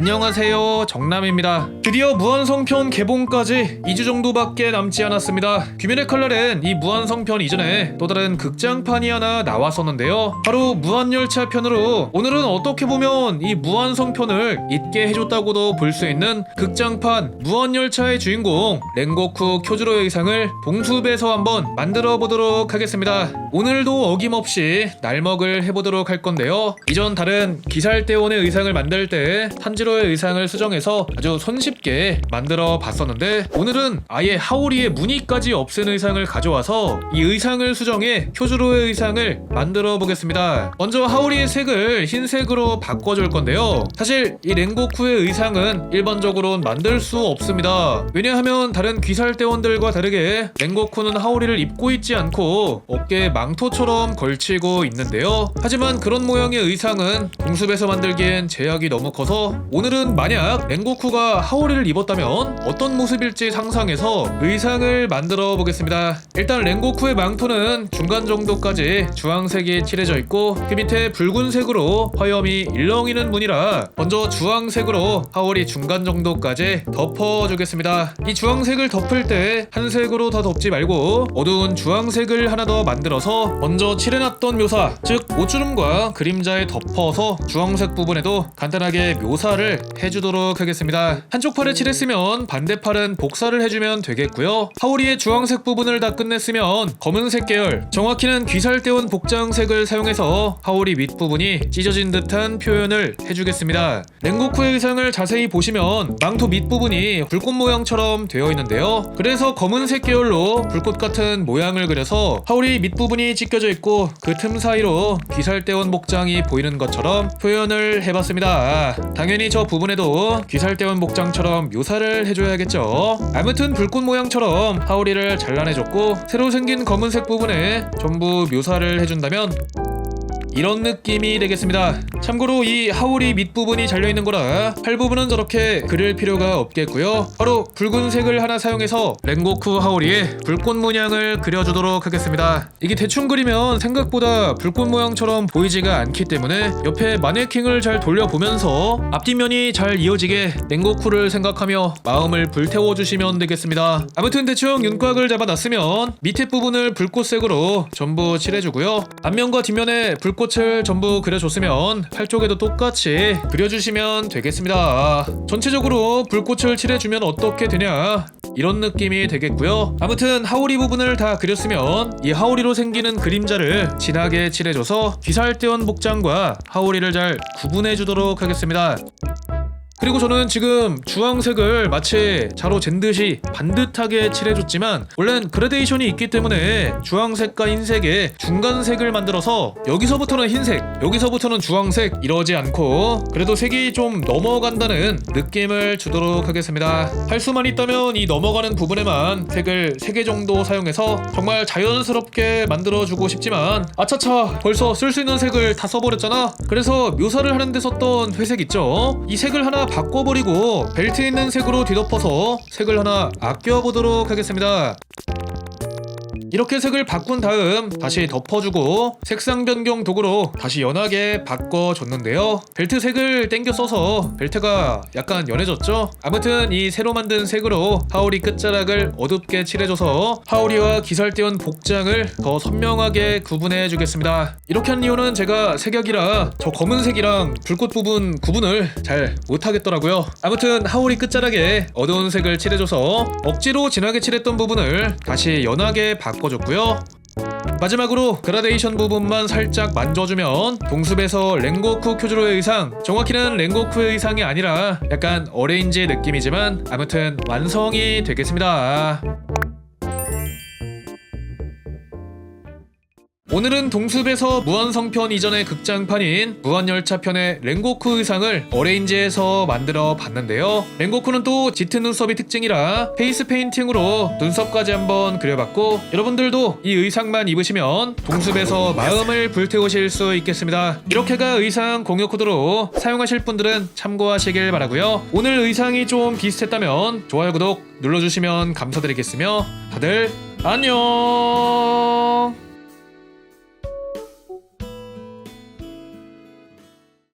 안녕하세요. 정남입니다. 드디어 무한성편 개봉까지 2주 정도밖에 남지 않았습니다. 귀멸의 칼날엔 이 무한성편 이전에 또 다른 극장판이 하나 나왔었는데요. 바로 무한열차 편으로 오늘은 어떻게 보면 이 무한성편을 잊게 해줬다고도 볼 수 있는 극장판 무한열차의 주인공 랭고쿠 쿄즈로의 의상을 동숲에서 한번 만들어 보도록 하겠습니다. 오늘도 어김없이 날먹을 해보도록 할 건데요. 이전 다른 기살대원의 의상을 만들 때 탄지 로의 의상을 수정해서 아주 손쉽게 만들어 봤었는데 오늘은 아예 하오리의 무늬까지 없앤 의상을 가져와서 이 의상을 수정해 쿄즈로의 의상을 만들어 보겠습니다. 먼저 하오리의 색을 흰색으로 바꿔줄 건데요. 사실 이 랭고쿠의 의상은 일반적으로 만들 수 없습니다. 왜냐하면 다른 귀살대원들과 다르게 랭고쿠는 하오리를 입고 있지 않고 어깨에 망토처럼 걸치고 있는데요. 하지만 그런 모양의 의상은 공습에서 만들기엔 제약이 너무 커서 오늘은 만약 랭고쿠가 하오리를 입었다면 어떤 모습일지 상상해서 의상을 만들어 보겠습니다. 일단 랭고쿠의 망토는 중간 정도까지 주황색이 칠해져 있고 그 밑에 붉은색으로 화염이 일렁이는 무늬라 먼저 주황색으로 하오리 중간 정도까지 덮어주겠습니다. 이 주황색을 덮을 때 한색으로 더 덮지 말고 어두운 주황색을 하나 더 만들어서 먼저 칠해놨던 묘사 즉 옷주름과 그림자에 덮어서 주황색 부분에도 간단하게 묘사를 해주도록 하겠습니다. 한쪽 팔에 칠했으면 반대팔은 복사를 해주면 되겠고요. 하오리의 주황색 부분을 다 끝냈으면 검은색 계열 정확히는 귀살대원 복장색을 사용해서 하오리 밑부분이 찢어진 듯한 표현을 해주겠습니다. 랭고쿠의 의상을 자세히 보시면 망토 밑부분이 불꽃 모양처럼 되어 있는데요. 그래서 검은색 계열로 불꽃 같은 모양을 그려서 하오리 밑부분이 찢겨져 있고 그 틈 사이로 귀살대원 복장이 보이는 것처럼 표현을 해봤습니다. 당연히 저 부분에도 귀살대원 복장처럼 묘사를 해줘야겠죠. 아무튼 불꽃 모양처럼 하오리를 잘라내줬고 새로 생긴 검은색 부분에 전부 묘사를 해준다면 이런 느낌이 되겠습니다. 참고로 이 하울이 밑부분이 잘려있는 거라 팔 부분은 저렇게 그릴 필요가 없겠고요. 바로 붉은색을 하나 사용해서 랭고쿠 하울이의 불꽃 문양을 그려주도록 하겠습니다. 이게 대충 그리면 생각보다 불꽃 모양처럼 보이지가 않기 때문에 옆에 마네킹을 잘 돌려보면서 앞뒷면이 잘 이어지게 랭고쿠를 생각하며 마음을 불태워주시면 되겠습니다. 아무튼 대충 윤곽을 잡아놨으면 밑에 부분을 불꽃색으로 전부 칠해주고요. 앞면과 뒷면에 불꽃 을 전부 그려줬으면 팔 쪽에도 똑같이 그려주시면 되겠습니다. 전체적으로 불꽃을 칠해주면 어떻게 되냐? 이런 느낌이 되겠고요. 아무튼 하오리 부분을 다 그렸으면 이 하오리로 생기는 그림자를 진하게 칠해줘서 귀살대원 복장과 하오리를 잘 구분해주도록 하겠습니다. 그리고 저는 지금 주황색을 마치 자로 잰 듯이 반듯하게 칠해줬지만 원래는 그라데이션이 있기 때문에 주황색과 흰색의 중간색을 만들어서 여기서부터는 흰색, 여기서부터는 주황색 이러지 않고 그래도 색이 좀 넘어간다는 느낌을 주도록 하겠습니다. 할 수만 있다면 이 넘어가는 부분에만 색을 3개 정도 사용해서 정말 자연스럽게 만들어주고 싶지만 아차차 벌써 쓸 수 있는 색을 다 써버렸잖아. 그래서 묘사를 하는데 썼던 회색 있죠? 이 색을 하나 바꿔버리고 벨트에 있는 색으로 뒤덮어서 색을 하나 아껴보도록 하겠습니다. 이렇게 색을 바꾼 다음 다시 덮어주고 색상 변경 도구로 다시 연하게 바꿔줬는데요. 벨트 색을 땡겨 써서 벨트가 약간 연해졌죠? 아무튼 이 새로 만든 색으로 하오리 끝자락을 어둡게 칠해줘서 하오리와 기살대원 복장을 더 선명하게 구분해 주겠습니다. 이렇게 한 이유는 제가 색약이라 저 검은색이랑 불꽃 부분 구분을 잘 못하겠더라고요. 아무튼 하오리 끝자락에 어두운 색을 칠해줘서 억지로 진하게 칠했던 부분을 다시 연하게 바꿔 줬고요. 마지막으로 그라데이션 부분만 살짝 만져주면 동숲에서 랭고쿠 큐즈로의 의상 정확히는 랭고쿠의 의상이 아니라 약간 어레인지의 느낌이지만 아무튼 완성이 되겠습니다 오늘은 동숲에서 무한성편 이전의 극장판인 무한열차편의 랭고쿠 의상을 어레인지해서 만들어 봤는데요. 랭고쿠는 또 짙은 눈썹이 특징이라 페이스 페인팅으로 눈썹까지 한번 그려봤고 여러분들도 이 의상만 입으시면 동숲에서 마음을 불태우실 수 있겠습니다. 이렇게가 의상 공유 코드로 사용하실 분들은 참고하시길 바라고요. 오늘 의상이 좀 비슷했다면 좋아요 구독 눌러주시면 감사드리겠으며 다들 안녕